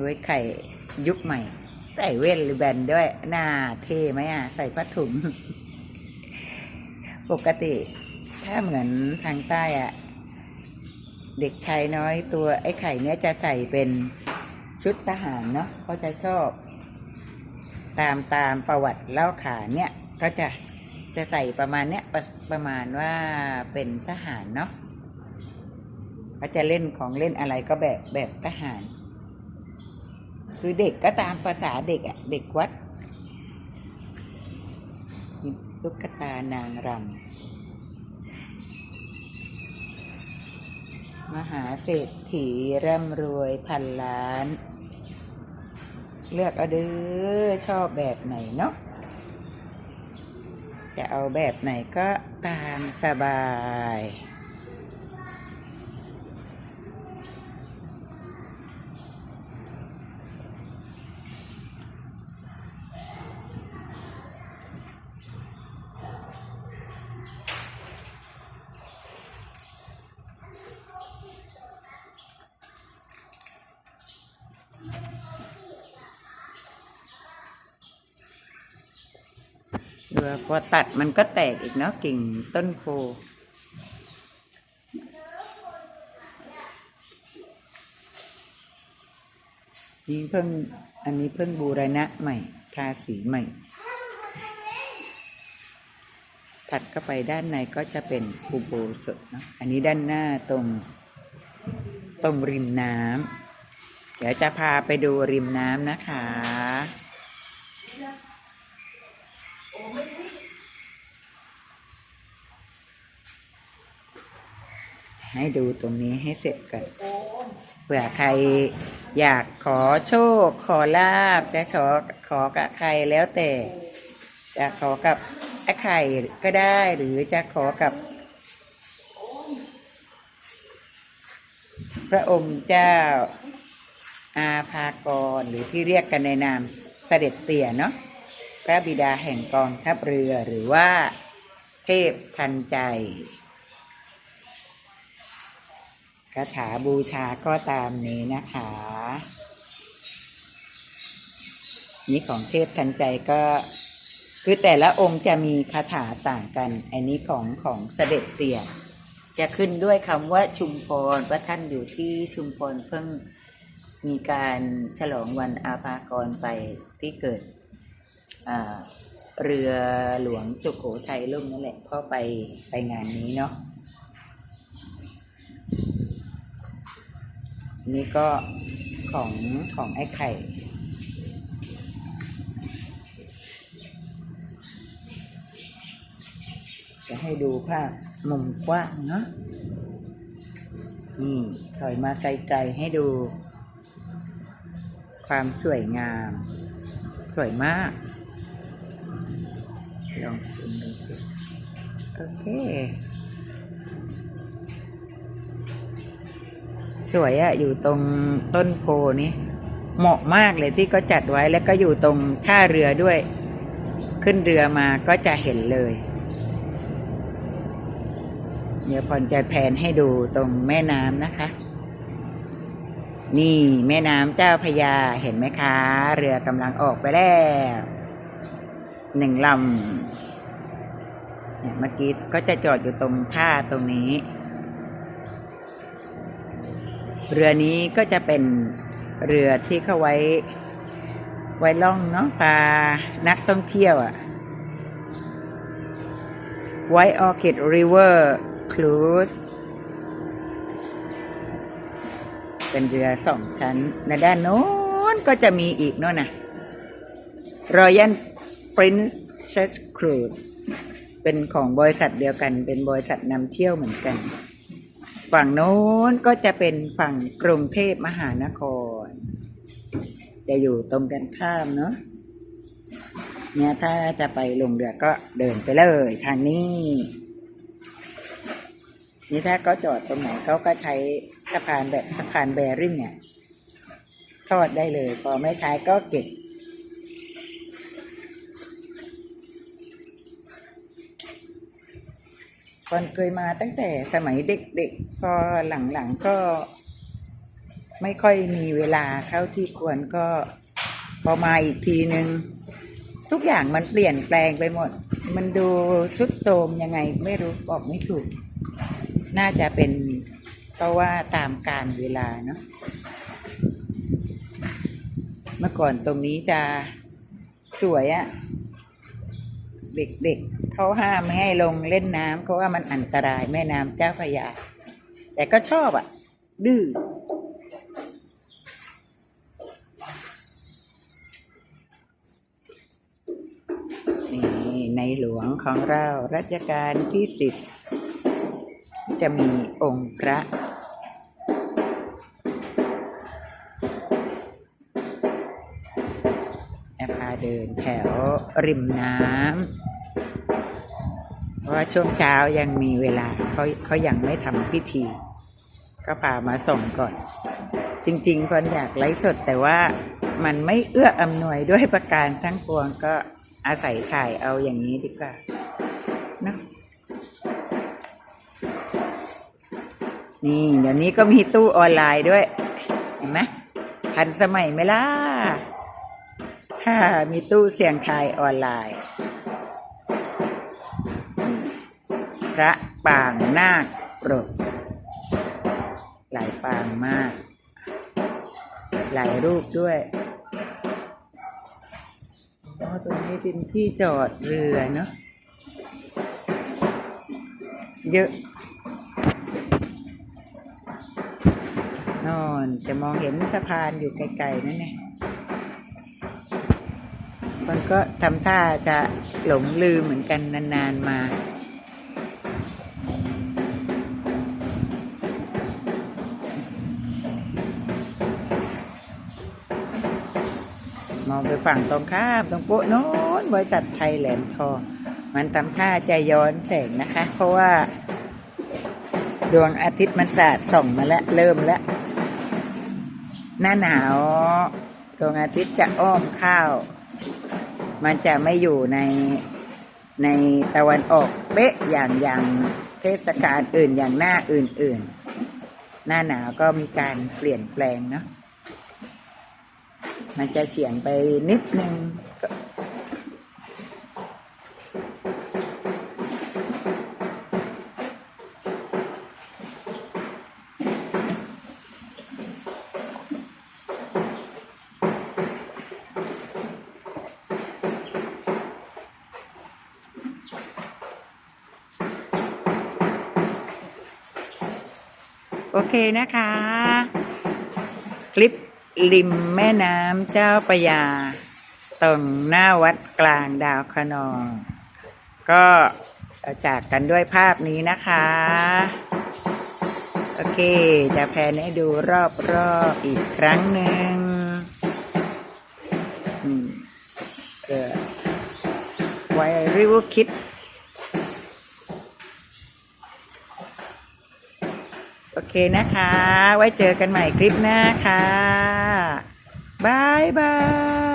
ด้วยไข่ยุคใหม่ใส่เวนหรือแบนด้วยหน้าเท่ไหมอะ ใส่ผ้าถุง ปกติ ถ้าเหมือนทางใต้อะ เด็กชายน้อยตัวไอ้ไข่เนี้ยจะใส่เป็นชุดทหารเนาะเขาจะชอบ ตามตามประวัติเล่าขานเนี่ยก็จะจะใส่ประมาณเนี้ยประประมาณว่าเป็นทหารเนาะเขาจะเล่นของเล่นอะไรก็แบบแบบทหาร คือเด็กก็ตามภาษาเด็กอะเด็กวัดนี่ตุ๊กตานางรำมหาเศรษฐีร่ำรวยพันล้าน เลือกเอาเด้อชอบแบบไหนเนาะจะเอาแบบไหนก็ตามสบาย ดี๋ยวพอตัดมันก็แตกอีกเนาะกิ่งต้นโพนี่เพิ่งอันนี้เพิ่งบูรณะใหม่ทาสีใหม่ ถัดเข้าไปด้านในก็จะเป็นอุโบสถเนาะอันนี้ด้านหน้าตรงตรงริมน้ำเดี๋ยวจะพาไปดูริมน้ำนะคะ ให้ดูตรงนี้ให้เสร็จก่อนเผื่อใครอยากขอโชค ขอลาบจะขอขอกับใครแล้วแต่ จะขอกับไอ้ไข่ก็ได้หรือจะขอกับ พระองค์เจ้าอาภากรหรือที่เรียกกันในนามเสด็จเตี่ยเนาะ พระบิดาแห่งกองทัพเรือหรือว่า เทพทันใจคาถาบูชาก็ตามนี้นะคะ นี่ของเทพทันใจก็คือแต่ละองค์จะมีคาถาต่างกัน อันนี้ของของเสด็จเตี่ยจะขึ้นด้วยคำว่าชุมพรว่าท่านอยู่ที่ชุมพรเพิ่งมีการฉลองวันอาภากรไปที่เกิด เรือหลวงสุโขทัยล่มนั่นแหละพ่อไปไปงานนี้เนาะนี่ก็ของของไอ้ไข่ จะให้ดูภาพมุมกว้างเนาะนี่ถอยมาไกลๆให้ดู ความสวยงาม สวยมาก ลองซูมดูสิโอเค สวยอะอยู่ตรงต้นโพนี้ เหมาะมากเลยที่ก็จัดไว้แล้วก็อยู่ตรงท่าเรือด้วย ขึ้นเรือมาก็จะเห็นเลย เดี๋ยวพรจะแผนให้ดูตรงแม่น้ำนะคะนี่แม่น้ำเจ้าพยาเห็นไหมคะ เรือกำลังออกไปแล้ว หนึ่งลำเนี่ยเมื่อกี้ก็จะจอดอยู่ตรงท่าตรงนี้ เรือนี้ก็จะเป็นเรือที่เขาไว้ไว้ล่องเนาะพานักท่องเที่ยวอะ White Orchid River Cruise เป็นเรือสองชั้นในด้านโน้นก็จะมีอีกโน่นน่ะ Princess Cruise เป็นของบริษัทเดียวกัน เป็นบริษัทนำเที่ยวเหมือนกัน ฝั่งโน้นก็จะเป็นฝั่งกรุงเทพมหานคร จะอยู่ตรงกันข้ามเนาะเนี่ยถ้าจะไปลงเรือก็เดินไปเลยทางนี้ นี่ถ้าก็จอดตรงไหนเขาก็ใช้สะพานแบบสะพานแบริ่งเนี่ยทอดได้เลย พอไม่ใช้ก็เก็บ ก่อนเคยมาตั้งแต่สมัยเด็กๆพอหลังๆก็ไม่ค่อยมีเวลาเข้าที่ควรก็พอมาอีกทีนึง ทุกอย่างมันเปลี่ยนแปลงไปหมด มันดูสุดโทรมยังไงไม่รู้บอกไม่ถูก น่าจะเป็นเพราะว่าตามการเวลาเนาะเมื่อก่อนตรงนี้จะสวยอะ เด็กๆเขาห้ามไม่ให้ลงเล่นน้ำเพราะว่ามันอันตรายแม่น้ำเจ้าพระยา แต่ก็ชอบอะ ดื้อนี่ในหลวงของเรารัชกาลที่สิบจะมีองค์พระ เดินแถวริมน้ำเพราะว่าช่วงเช้ายังมีเวลาเขาเขายังไม่ทำพิธี ก็พามาส่งก่อน จริงๆคนอยากไลฟ์สดแต่ว่ามันไม่เอื้ออำนวยด้วยประการทั้งปวงก็อาศัยถ่ายเอาอย่างนี้ดีกว่านะนี่เดี๋ยวนี้ก็มีตู้ออนไลน์ด้วย เห็นไหมทันสมัยไหมล่ะ มีตู้เสียงทายออนไลน์ พระปางนาคปรกหลายปางมาก หลายรูปด้วยอตรงนี้เป็นที่จอดเรือเนาะเยอะนอนจะมองเห็นสะพานอยู่ไกลๆนั่นไง ก็ทำท่าจะหลงลืมเหมือนกันนานๆมา มองไปฝั่งตรงข้ามตรงโป๊ะโน้นบริษัทไทยแหลมทอง มันทำท่าจะย้อนแสงนะคะ เพราะว่า ดวงอาทิตย์มันสาดส่องมาแล้ว เริ่มแล้ว หน้าหนาวดวงอาทิตย์จะอ้อมข้าว มันจะไม่อยู่ในในตะวันออกเป๊ะอย่างอย่างเทศกาลอื่นอย่างหน้าอื่น ๆ หน้าหนาวก็มีการเปลี่ยนแปลงเนาะมันจะเฉียงไปนิดนึง โอเคนะคะ คลิปริมแม่น้ำเจ้าประยา ตรงหน้าวัดกลางดาวคะนอง ก็จากกันด้วยภาพนี้นะคะ โอเค จะแพนให้ดูรอบๆอีกครั้งหนึ่งไวริวคิด โอเคนะคะ ไว้เจอกันใหม่คลิปหน้าค่ะบายบาย